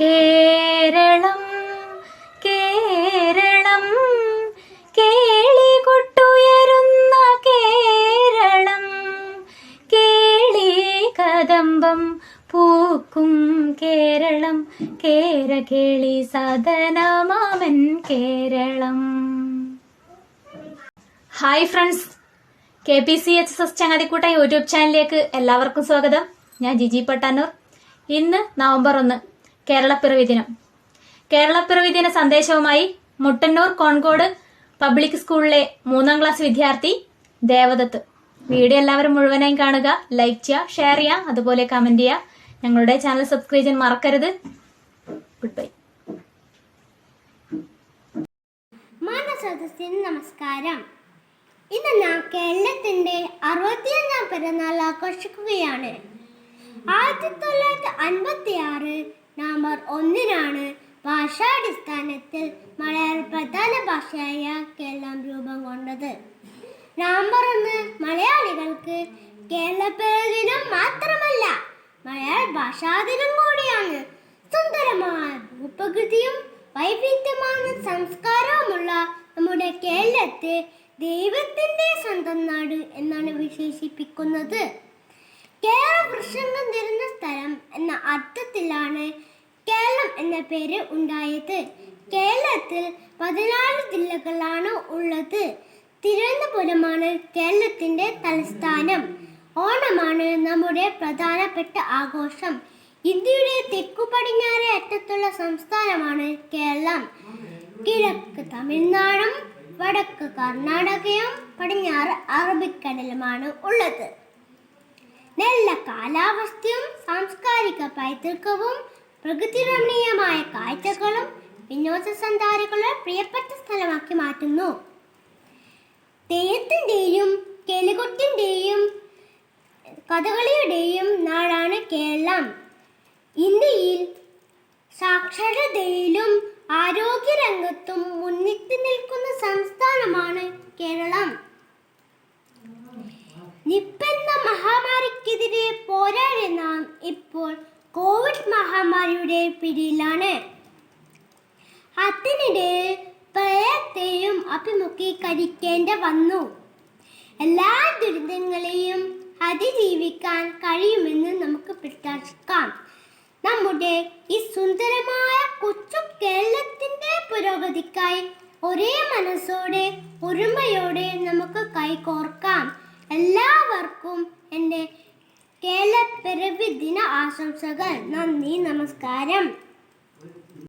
കേരളം കേരളം കേളികൊട്ടുയരുന്ന കേരളം കേളി കദംബം പൂക്കും കേരളം കേര കേളി സദനമാമൻ Keralam. Hi friends K P C H S S YouTube ചാനലിലേക്ക് എല്ലാവർക്കും സ്വാഗതം. ഞാൻ ജിജി പട്ടാനൂർ. ഇന്ന് നവംബർ ഒന്ന് കേരളപ്പിറവി ദിനം. കേരളപ്പിറവി ദിന സന്ദേശവുമായി മുട്ടന്നൂർ കോൺകോട് പബ്ലിക് സ്കൂളിലെ മൂന്നാം ക്ലാസ് വിദ്യാർത്ഥി ദേവദത്ത്. വീഡിയോ എല്ലാവരും മുഴുവനായും കാണുക ലൈക്ക് ചെയ്യുക ഷെയർ ചെയ്യുക അതുപോലെ കമന്റ് ചെയ്യുക. ഞങ്ങളുടെ ചാനൽ സബ്സ്ക്രൈബ് ചെയ്യാൻ മറക്കരുത്. ഗുഡ് ബൈ നമസ്കാരം. ഇന്ന് ഞാൻ കേരളത്തിന്റെ അറുപത്തിയഞ്ചാം പിറന്നാൾ ആഘോഷിക്കുകയാണ്. ആയിരത്തി തൊള്ളായിരത്തി അൻപത്തി ആറ് നവംബർ ഒന്നിനാണ് ഭാഷാടിസ്ഥാനത്തിൽ മലയാള പ്രധാന ഭാഷയായ കേരളം രൂപം കൊണ്ടത്. നമ്പർ ഒന്ന് മലയാളികൾക്ക് കേരള ദിനം മാത്രമല്ല മലയാള ഭാഷാദിനം കൂടിയാണ്. സുന്ദരമായ ഭൂപ്രകൃതിയും വൈവിധ്യമായ സംസ്കാരവുമുള്ള നമ്മുടെ കേരളത്തെ ദൈവത്തിന്റെ സ്വന്തം നാട് എന്നാണ് വിശേഷിപ്പിക്കുന്നത്. കേരള വൃക്ഷങ്ങൾ നിറഞ്ഞ സ്ഥലം എന്ന അർത്ഥത്തിലാണ് കേരളം എന്ന പേര് ഉണ്ടായത്. കേരളത്തിൽ പതിനാല് ജില്ലകളാണ് ഉള്ളത്. തിരുവനന്തപുരമാണ് കേരളത്തിന്റെ തലസ്ഥാനം. ഓണമാണ് നമ്മുടെ പ്രധാനപ്പെട്ട ആഘോഷം. ഇന്ത്യയുടെ തെക്കു പടിഞ്ഞാറേ അറ്റത്തുള്ള സംസ്ഥാനമാണ് കേരളം. കിഴക്ക് തമിഴ്നാടും വടക്ക് കർണാടകയും പടിഞ്ഞാറ് അറബിക്കടലുമാണ് ഉള്ളത്. നല്ല കാലാവസ്ഥയും സാംസ്കാരിക പൈതൃകവും പ്രകൃതിരമണീയമായ കാഴ്ചകളും വിനോദസഞ്ചാരികളെ പ്രിയപ്പെട്ട സ്ഥലമാക്കി മാറ്റുന്നു. തെയ്യത്തിന്റെയും കെലികൊട്ടിന്റെയും കഥകളിയുടെയും നാടാണ് കേരളം. ഇന്ത്യയിൽ സാക്ഷരതയിലും ആരോഗ്യരംഗത്തും മുന്നിട്ട് നിൽക്കുന്ന സംസ്ഥാനമാണ് കേരളം. നിപ്പ എന്ന മഹാമാരിക്കെതിരെ പോരാടി നാം മഹാമാരിയുടെ പിടിയിലാണ്. അതിനിടെ പ്രളയത്തെയും അഭിമുഖീകരിക്കേണ്ട വന്നു. എല്ലാ ദുരിതങ്ങളെയും അതിജീവിക്കാൻ കഴിയുമെന്ന് നമുക്ക് പ്രത്യാശിക്കാം. നമ്മുടെ ഈ സുന്ദരമായ കൊച്ചു കേരളത്തിന്റെ പുരോഗതിക്കായി ഒരേ മനസ്സോടെ ഒരുമയോടെ നമുക്ക് കൈകോർക്കാം. എല്ലാവർക്കും എന്റെ കേരളപ്പിറവി ദിന ആശംസകൾ. നന്ദി നമസ്കാരം.